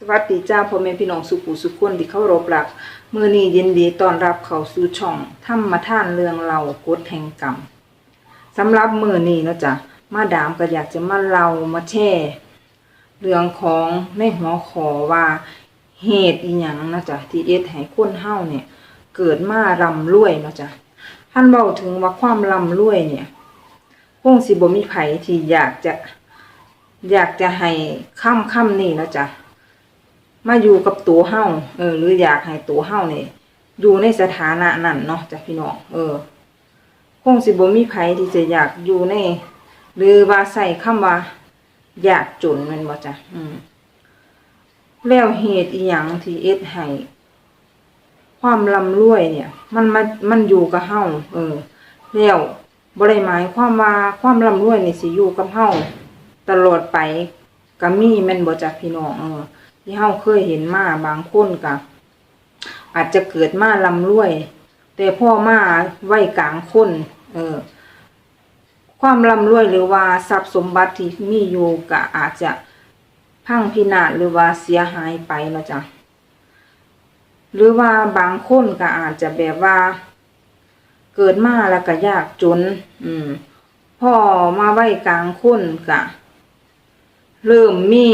สวัสดีจ้าพ่อแม่พี่น้องสุขุสุขคนที่เคารพรักมือนี้ยินดีต้อนรับเขาสู่ช่องธรรมทานเรื่องเรากฎแห่งกรรมสำหรับมือนี้เนาะจ้ะมาดามก็อยากจะมาเล่ามาแชร์เรื่องของในหัวขอว่าเหตุอีหยังเนาะจ้ะที่เอ็ดให้คนเฮาเนี่ย เกิดมาร่ำรวยเนาะจ้ะท่านเว้าถึงว่าความร่ำรวยเนี่ยคงสิบมีไผที่อยากจะ อยากจะให้ค่ำค่ำนี่เนาะจ้ะ มาอยู่กับตัวเฮาเออ หรืออยากให้ตัวเฮาเนี่ยอยู่ในสถานะนั้นเนาะจ้ะพี่น้องเออ คงสิบ่มีไผที่จะอยากอยู่ใน หรือว่าใส่คำว่า อยากจนแมันบ่จ้ะอืม แล้วเหตุอีหยังที่เอ็ดให้ความร่ำรวยเนี่ย มันมามันอยู่กับเฮาเออ แล้วบ่ได้หมายความว่าความร่ำรวยนี่สิอยู่กับเฮาตลอดไปก็มีแม่นบ่จ้ะพี่น้องเออ ที่เฮาเคยเห็นมาบางคนก็อาจจะเกิดมาร่ำรวย แต่พ่อมาไว้กลางคนเออ ความร่ำรวยหรือว่าทรัพย์สมบัติที่มีอยู่ก็อาจจะพังพินาศหรือว่าเสียหายไปเนาะจ้ะหรือว่าบางคนก็อาจจะแบบว่า เกิดมาแล้วก็ยากจน อืมพ่อมาไว้กลางคนก็เริ่มมี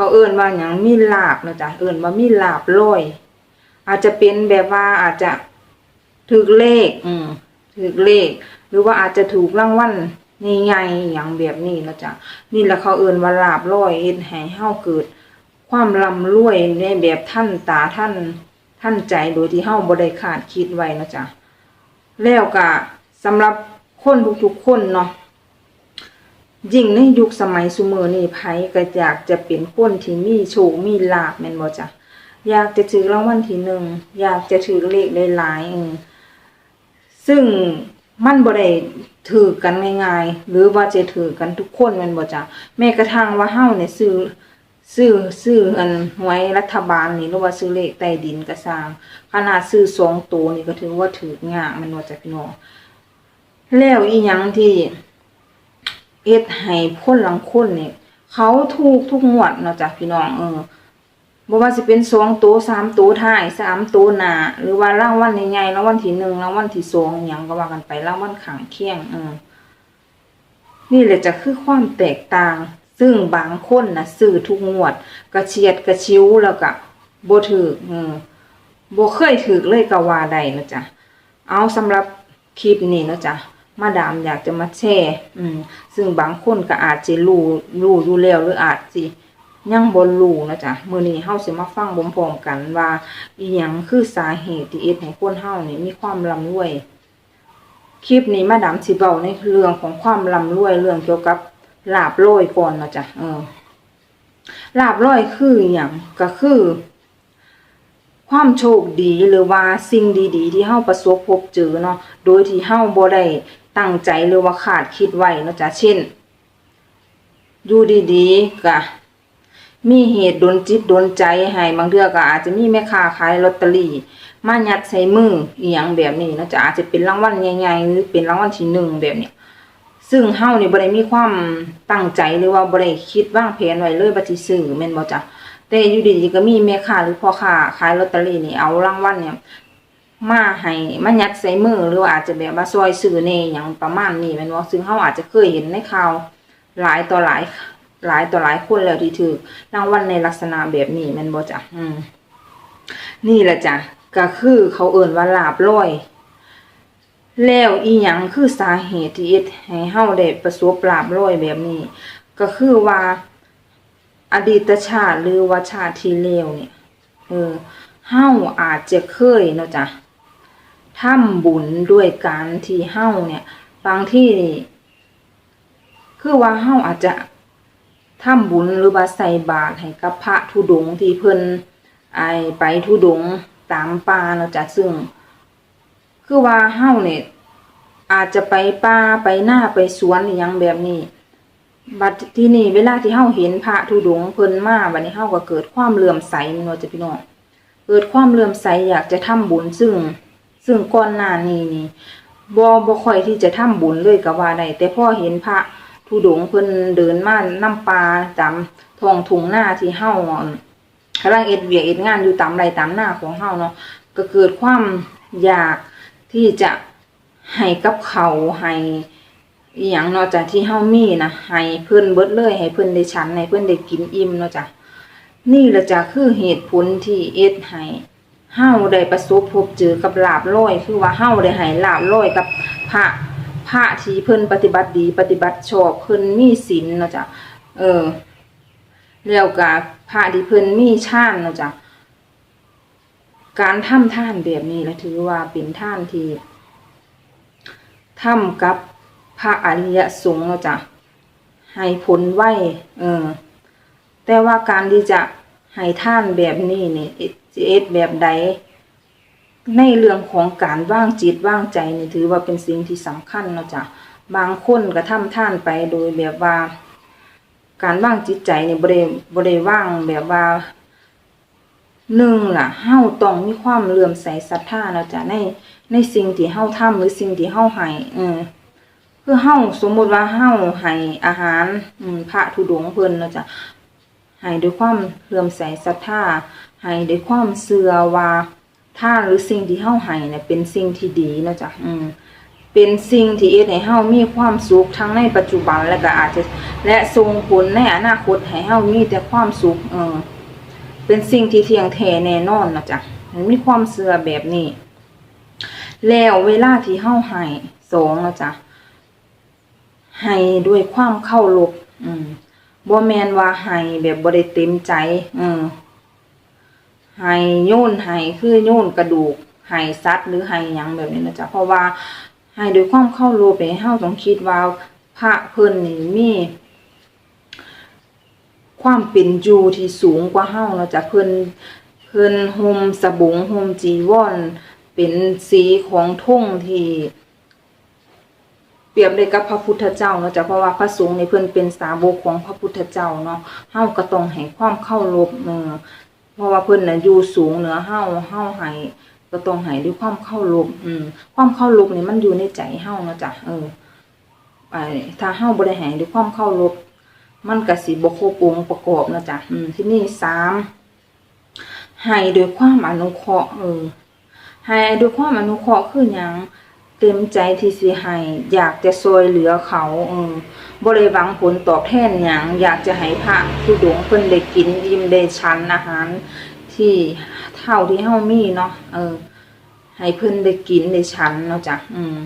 เขาเอิ่นว่าอย่างมีลาบนะจ๊ะเอิ่นว่ามีลาบลอย อาจจะเป็นแบบว่าอาจจะถูกเลข อืมถูกเลข หรือว่าอาจจะถูกรางวัลใหญ่ๆอย่างแบบนี้นะจ๊ะนี่แหละเขาเอิ่นว่าลาบลอยเอ็นให้เฮาเกิด ความร่ำรวยในแบบท่านตาท่านท่านใจโดยที่เฮาบ่ได้คาดคิดไว้นะจ๊ะแล้วก็สำหรับคนทุกๆคนเนาะ ยิ่งในยุคสมัยสุเมอนี่ไผก็อยากจะเป็นคนที่มีโชคมีลาบแม่นบ่จ้ะอยากจะถือรางวัลที่หนึ่งอยากจะถือเลขหลายๆอืมซึ่งมันบ่ได้ถือกันง่ายๆ หรือว่าจะถือกันทุกคนแม่นบ่จ้ะแม้กระทั่งว่าเฮาเนี่ยซื้อซื้อซื้ออันหวยรัฐบาลนี่หรือว่าซื้อเลขใต้ดินก็สร้างขนาดซื้อสองตัวนี่ก็ถือว่าถือยากม่นบ่จ้ะพี่น้องแล้วอีหยังที่ เอ็ดให้คนหลังคนเนี่ยเขาถูกทุกงวดเนาะจ้ะพี่น้องเออบ่ว่าสิเป็นสองตัวสามตัวท้ายสามตัวหน้าหรือว่ารางวัลใหญ่ๆรางวัลที่หนึ่งรางวัลที่สองอย่างก็ว่ากันไปรางวัลข้างเคียงเออนี่แหละจะคือความแตกต่าง ซึ่งบางคนนะซื้อทุกงวด กระเฉียดกระชิวแล้วก็บ่ถือเออบ่เคยถือเลยก็ว่าได้นะจ๊ะเอาสำหรับคลิปนี้เนาะจ๊ะ มาดามอยากจะมาแชร์อืม ซึ่งบางคนก็อาจจะรู้รู้อยู่แล้วหรืออาจสิยังบ่รู้นะจ๊ะมือนี้เฮาสิมาฟังพร้อมกันว่าอีหยังคือสาเหตุที่เอ็ดให้คนเฮานี่มีความร่ำรวย คลิปนี้มาดามสิเว้าในเรื่องของความร่ำรวยเรื่องเกี่ยวกับลาบโรยก่อนนะจ๊ะเออลาบโรยคืออหยังก็คือ ความโชคดีหรือว่าสิ่งดี ๆ ที่เฮาประสบพบเจอเนาะโดยที่เฮาบ่ได้ ตั้งใจหรือว่าขาดคิดไว้นะจ้ะเช่นอยู่ดีๆก็มีเหตุดนจิตดนใจให้บางเทื่อก็อาจจะมีแม่ค้าขายลอตเตอรี่มายัดใส่มืออีหยังแบบนี้นะจ้ะอาจจะเป็นรางวัลใหญ่ๆหรือเป็นรางวัลที่หนึ่งแบบเนี้ยซึ่งเฮาเนี่ยบ่ได้มีความตั้งใจหรือว่าบ่ได้คิดว่างแผนไว้เลยว่าสิซื้อแม่นบ่จ้ะแต่อยู่ดีๆก็มีแม่ค้าหรือพ่อค้าขายลอตเตอรี่นี่เอารางวัลเนี่ย มาให้มายัดใส่มือหรือว่าอาจจะแบบว่าซอยซื้อเน่อย่างประมาณนี้แม่นบ่ซึ่งเฮาอาจจะเคยเห็นในข่าวหลายต่อหลายหลายต่อหลายคนแล้วที่ถือรางวัลในลักษณะแบบนี้ม่นบ่จ้ะอืม นี่แหละจ้ะก็คือเขาเอิ้นว่าลาบลอยแล้วอีหยังคือสาเหตุที่เอ็ดให้เฮาได้ประสบลาบลอยแบบนี้ ก็คือว่าอดีตชาติหรือว่าชาติที่แล้วเนี่ยเออเฮาอาจจะเคยเนาะจ้ะ ทำบุญด้วยการที่เฮาเนี่ยบางที่นี่คือว่าเฮาอาจจะทำบุญหรือว่าใส่บาตรให้กับพระธุดงที่เพิ่นไอไปธุดงตามป่าเนาจะซึ่ง คือว่าเฮาเนี่ยอาจจะไปป่าไปหน้าไปสวนอย่างแบบนี้บัดที่นี่เวลาที่เฮาเห็นพระธุดงเพิ่นมาบัดนี้เฮาก็เกิดความเลื่อมใสมันว่าจะพี่น้องเกิดความเลื่อมใสอยากจะทำบุญซึ่ง ซึ่งก่อนหน้านี้นี่บ่บ่ค่อยที่จะทำบุญเลยก็ว่าได้แต่พ่อเห็นพระทุดงค์เพิ่นเดินมานํปลาตามท้องทุ่งหน้าที่เฮากำลังเอ็ดเวียเอ็ดงานอยู่ตามไรตามหน้าของเฮาเนาะก็เกิดความอยากที่จะให้กับเขาให้อีหยังเนาะจ้ะที่เฮามีนะให้เพิ่นเบิดเลยให้เพิ่นได้ฉันให้เพิ่นได้กินอิ่มเนาะจ้ะนี่ละจ้ะคือเหตุผลที่เอ็ดให้ เฮาได้ประสบพบเจอกับลาบลอย คือว่าเฮาได้ให้ลาบลอยกับพระพระที่เพิ่นปฏิบัติดี ปฏิบัติชอบเพิ่นมีศีลเนาะจ้ะเออแล้วก็พระที่เพิ่นมีชาญเนาะจ้ะการทำท่านแบบนี้ละถือว่าเป็นท่านที่ทำกับพระอริยสงฆ์เนาะจ้ะให้ผลไหวเออแต่ว่าการที่จะให้ท่านแบบนี้เนี่เอเอสแบบใด ในเรื่องของการว่างจิตว่างใจนี่ถือว่าเป็นสิ่งที่สำคัญเนาะจ้ะบางคนก็ทำท่านไปโดยแบบว่า การว่างจิตใจนี่บ่ได้บ่ได้ว่างแบบว่าหนึ่งล่ะเฮาต้องมีความเลื่อมใสศรัทธาเนาะจ้ะในในสิ่งที่เฮาทำหรือสิ่งที่เฮาให้เออคือเฮาสมมุติว่าเฮาให้อาหารอืพระธุดงเพิ่นเนาะจ้ะ ให้ด้วยความเลื่อมใสศรัทธาให้ด้วยความเชื่อว่าท่าหรือสิ่งที่เฮาให้เนี่ยเป็นสิ่งที่ดีนะจ้ะอืมเป็นสิ่งที่เอ็ดให้เฮามีความสุขทั้งในปัจจุบันและก็อาจจะและส่งผลในอนาคตให้เฮามีแต่ความสุขเออเป็นสิ่งที่เที่ยงแท้แน่นอนนะจ้ะมันมีความเชื่อแบบนี้ แล้วเวลาที่เฮาให้สองนะจ้ะให้ด้วยความเข้ารบอืม บ่แมนว่าให้แบบบ่ได้เต็มใจ อืมให้โยนให้คือโยนกระดูกให้สัตว์หรือให้ยังแบบนี้นะจ๊ะเพราะว่าให้ด้วยความเข้ารบเนี่ยเฮาต้องคิดว่าพระเพิ่นนี่มีความเป็นอยู่ที่สูงกว่าเฮาเนาะจ้ะเพิ่นเพิ่นห่มสบงห่มจีวรเป็นสีของทุ่งที่ เปรียบได้กับพระพุทธเจ้าเนาะจ้ะเพราะว่าพระสงฆ์ในเพิ่นเป็นสาวกของพระพุทธเจ้าเนาะเฮาก็ต้องให้ความเคารพเนออเพราะว่าเพิ่นน่ะอยู่สูงเหนือเฮาเฮาให้ก็ต้องให้ด้วยความเคารพอืมความเคารพนี่มันอยู่ในใจเฮาเนาะจ้ะเออไอ้ถ้าเฮาบ่ได้ให้ด้วยความเคารพมันก็สิบ่ครบองค์ประกอบเนาะจ้ะอืมที่นี่สามให้ด้วยความอนุเคราะห์เออให้ด้วยความอนุเคราะห์คือหยัง เต็มใจที่สิให้อยากจะช่วยเหลือเขาเออบ่ได้หวังผลตอบแทนหยังอยากจะให้พระผู้ดงเพิ่นได้กินอิ่มได้ฉันอาหาร ที่เท่าที่เฮามีเนาะเออ ให้เพิ่นได้กินได้ฉันเนาะจ้ะอืม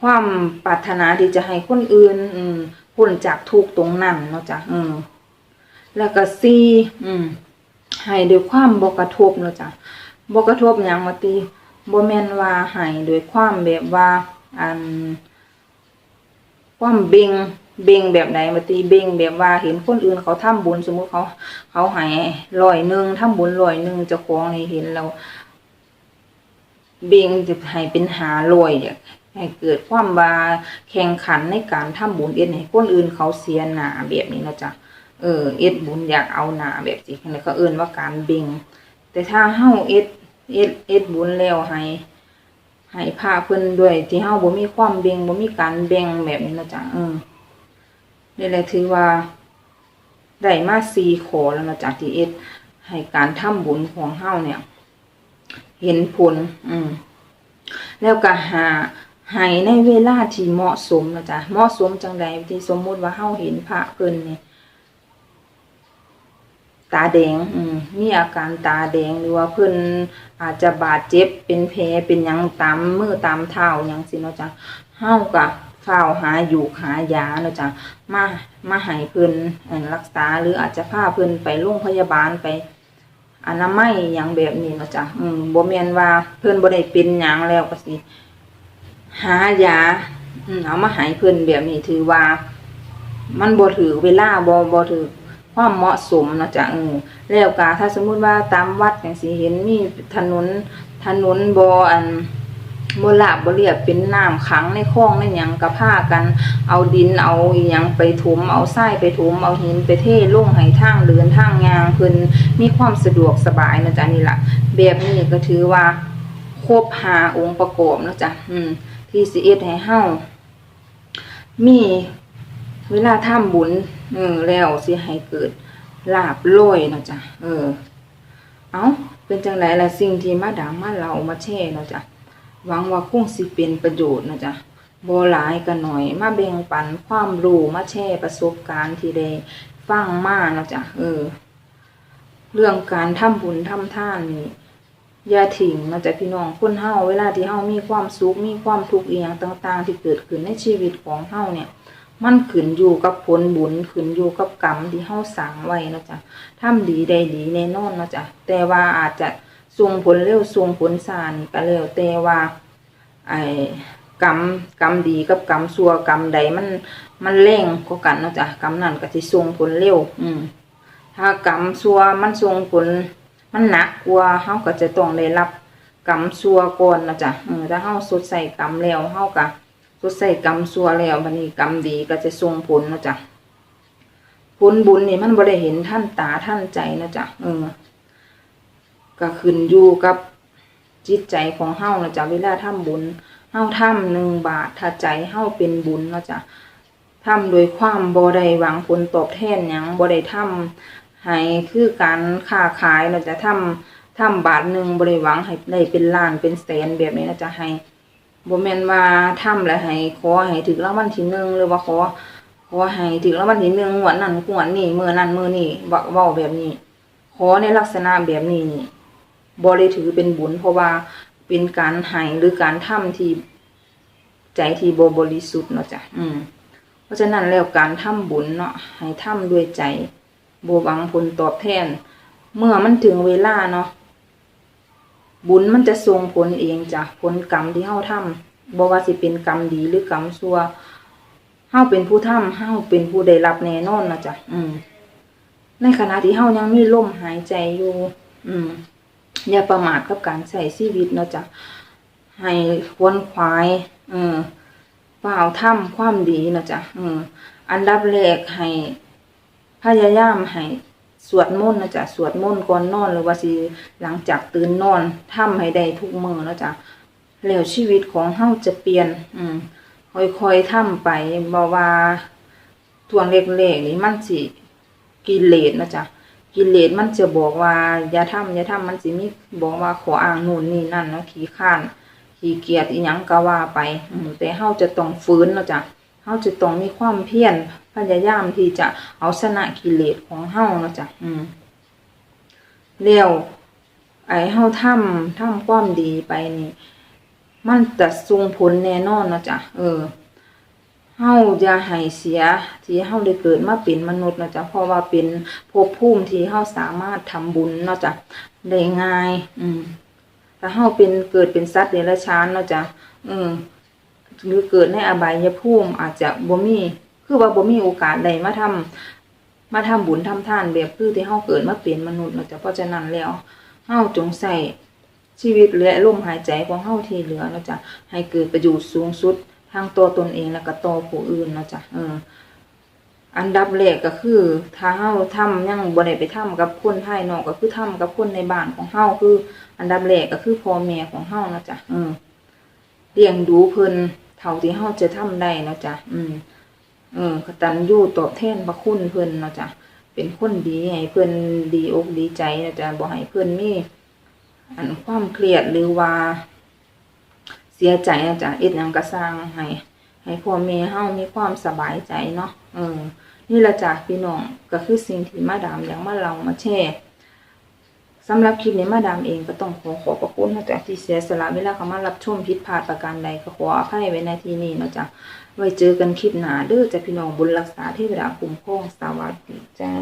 ความปรารถนาที่จะให้คนอื่น อืมพ้นจากทุกตรงนั้นเนาะจ้ะอืมแล้วก็สี่อืมให้ด้วยความบ่กระทบเนาะจ้ะบ่กระทบหยังมาติ บ่แม่นว่าให้ด้วยความแบบว่าอันความเบ่งเบ่งแบบไหนมาตีเบ่งแบบว่าเห็นคนอื่นเขาทำบุญสมมุติเขา เขาให้ร้อยหนึ่งทำบุญร้อยหนึ่งเจ้าของนี่เห็นแล้วเบ่งจะให้เป็นหาร้อยเนี่ยให้เกิดความว่าแข่งขันในการทำบุญเอ็ดให้คนอื่นเขาเสียหนาแบบนี้นะจ้ะเออเอ็ดบุญอยากเอาหนาแบบสินี่เขาเอิ้นว่าการเบ่งแต่ถ้าเฮ้าเอ็ด เอ็ดเอ็ดบุญแล้วให้ให้พาเพิ่นด้วย ที่เฮาบ่มีความเบ่งบ่มีการแบ่งแบบนี้นะจ้ะเออนี่แหละถือว่าได้มา4ข้อแล้วนะจ้ะที่เอ็ดให้การทำบุญของเฮาเนี่ย เห็นผล อืมแล้วก็หาให้ในเวลาที่เหมาะสมนะจ้ะเหมาะสมจังใดที่สมมุติว่าเฮาเห็นพระเพิ่นนี่ย ตาแดงอืมมีอาการตาแดงหรือว่าเพิ่นอาจจะบาดเจ็บเป็นแผลเป็นยังตามมือตามเท้ายังสิเนาะจ้ะเฮาก็ฝ้าหาอยู่หายาเนาะจ้ะมามาให้เพิ่นเอ่อรักษาหรืออาจจะพาเพิ่นไปโรงพยาบาลไปอนามัยหยังแบบนี้เนาะจ้ะอืมบ่แม่นว่าเพิ่นบ่ได้เป็นหยังแล้วก็สิหายาอืมเอามาให้เพิ่นแบบนี้ถือว่า มันบ่ถือเวลาบ่บ่ถือ ความเหมาะสมเนาะจ้ะเออแล้วก็ถ้าสมมุติว่าตามวัดจังซี่เห็นมีถนนถนนบ่อันบ่ลาบบเรียบเป็นน้ำขังในคลองในหยังก็พากัน เอาดินเอาอหยังไปถมเอาทรายไปถมเอาหินไปเทลงให้ทางเดินทางยางเพิ่นมีความสะดวกสบายนะจ้ะนี่ละแบบนี้ก็ถือว่าครบหาองค์ประกอบนะจ้ะอืมที่สิเอ็ดให้เฮามี เวลาทำบุญเออแล้วสิให้เกิดลาบลอยเนาะจ้ะเออ เอาเป็นจังไรละสิ่งที่มาดามมาเรามาแช่เนาะจ้ะหวังว่าคงสิเป็นประโยชน์เนาะจ้ะบ่หลายก็หน่อย มาแบ่งปันความรู้มาแชร์ประสบการณ์ที่ได้ฟังมาเนาะจ้ะเออ เรื่องการทำบุญทำท่านนี่อย่าทิ้งนะจ้ะพี่น้องคนเฮาเวลาที่เฮามีความสุขมีความทุกข์อีหยังต่าง ๆ ที่เกิดขึ้นในชีวิตของเฮาเนี่ย มันขึ้นอยู่กับผลบุญขึ้นอยู่กับกรรมที่เฮาสร้างไว้เนาะจ้ะทำดีได้ดีแน่นอนเนาะจ้ะแต่ว่าอาจจะส่งผลเร็วส่งผลช้านก็แล้วแต่ว่าไอ้กรรมกรรมดีกับกรรมชั่วกรรมใดมันมันแรงกว่ากันเนาะจ้ะกรรมนั้นก็สิส่งผลเร็ว อืมถ้ากรรมชั่วมันส่งผล มันหนักกว่าเฮาก็จะต้องได้รับกรรมชั่วก่อนนะจ๊ะเออถ้าเฮาสดใส่กรรมแล้วเฮาก็ สดใส่กรรมชั่วแล้วบัดนี้กรรมดีก็จะส่งผลนะจ๊ะผลบุญนี่มันบ่ได้เห็นท่านตาท่านใจนะจ๊ะเออ ก็ขึ้นอยู่กับจิตใจของเฮ้านะจ๊ะเวลาทำบุญเฮ้าทำหนึ่งบาทถ้าใจเฮ้าเป็นบุญนะจ๊ะทำโดยความบ่ได้หวังผลตอบแทนหยังบ่ได้ทำให้คือการค้าขายเนาะจ๊ะทำทำบาทหนึ่งบ่ได้หวังให้ได้เป็นล้านเป็นแสนแบบนี้นะจ๊ะให้ บ่แม่นว่าทำแล้วให้ขอให้ถึงรางวัลที่หนึ่งหรือว่าขอขอให้ถึงรางวัลที่หนึ่งงวดนั้นงวดนี้มื้อนั้นมือนี้เว้าเว้าแบบนี้ ขอในลักษณะแบบนี้นี่บ่ได้ถือเป็นบุญ เพราะว่าเป็นการให้หรือการทำที่ใจที่บ่บริสุทธิ์เนาะจ้ะอืม เพราะฉะนั้นแล้วการทำบุญเนาะให้ทำด้วยใจบ่หวังผลตอบแทน เมื่อมันถึงเวลาเนาะ บุญมันจะส่งผลเองจ้ะผลกรรมที่เฮาทำบ่ว่าสิเป็นกรรมดีหรือกรรมชั่วเฮาเป็นผู้ทำเฮาเป็นผู้ได้รับแน่นอนนะจ้ะอืม ในขณะที่เฮายังมีลมหายใจอยู่ อืม อย่าประมาทกับการใช้ชีวิตเนาะจ้ะให้ควนขวายเออเปล่าทำความดีนะจ้ะเอออันดับแรกให้พยายามให้ สวดมนต์นะจ๊ะสวดมนต์ก่อนนอนหรือว่าสิหลังจากตื่นนอนทำให้ได้ทุกมือนะจ้ะแล้วชีวิตของเฮาจะเปลี่ยน อืมค่อยๆทำไปบ่ว่าทวงเล็กๆนี่มันสิกิเลสนะจ๊ะกิเลสมันจะบอกว่าอย่าทำอย่าทำมันสิมีบอกว่าขออ้างนู่นนี่นั่นเนาะขี้ข้านขี้เกียจอีหยังก็ว่าไปอืมแต่เฮาจะต้องฟื้นเนาะจ๊ะ เฮาจะต้องมีความเพียรพยายามที่จะเอาชนะกิเลสของเฮาเนาะจ๊ะอืมแล้วไอ้เฮาทำทำความดีไปนี่ มันจะส่งผลแน่นอนเนาะจ๊ะเออเฮาอย่าให้เสีย ที่เฮาได้เกิดมาเป็นมนุษย์เนาะจ้ะเพราะว่าเป็นภพภูมิที่เฮาสามารถทำบุญเนาะจ้ะได้ง่าย อืมถ้าเฮาเป็นเกิดเป็นสัตว์เดรัจฉานเนาะจ้ะอืม หรือเกิดในอบายภูมิอาจจะบ่มีคือว่าบ่มีโอกาสได้มาทำมาทำบุญทำทานแบบคือที่เฮาเกิดมาเป็นมนุษย์เนาะจ้ะเพราะฉะนั้นแล้วเฮาจงใส่ชีวิตและลมหายใจของเฮาที่เหลือเนาะจ้ะให้เกิดประโยชน์สูงสุดทางตัวตนเองแล้วก็ตัวผู้อื่นเนาะจ้ะเอออันดับแรกก็คือถ้าเฮาทำยังบ่ได้ไปทำกับคนภายนอกก็คือทำกับคนในบ้านของเฮาคือ อันดับแรกก็คือพ่อแม่ของเฮานะจ้ะเออเลี้ยงดูเพิ่น ท่าที่เฮาจะทำได้เนาะจ้ะอืม เออกตัญญูตอบแทนพระคุณเพิ่นเนาะจ้ะเป็นคนดีให้เพิ่นดีอกดีใจเนาะจ้ะบ่ให้เพิ่นมี อันความเครียดหรือว่า เสียใจนะจ๊ะเอ็ดหยังก็สร้างให้ให้พ่อแม่เฮามีความสบายใจเนาะเออนี่ละจ้ะพี่น้องก็คือสิ่งที่มาดามอยากมาเล่ามาแชร์ สำหรับคลิปนี้มาดามเองก็ต้องขอขอบพระคุณนะจ๊ะที่เสียสละเวลาเข้ามารับชมผิดพลาดประการใดก็ขออภัยไว้ในที่นี้นะจ๊ะไว้เจอกันคลิปหน้าเด้อจ้ะพี่น้องบุญรักษาเทวดาคุ้มครองสวัสดีจ้า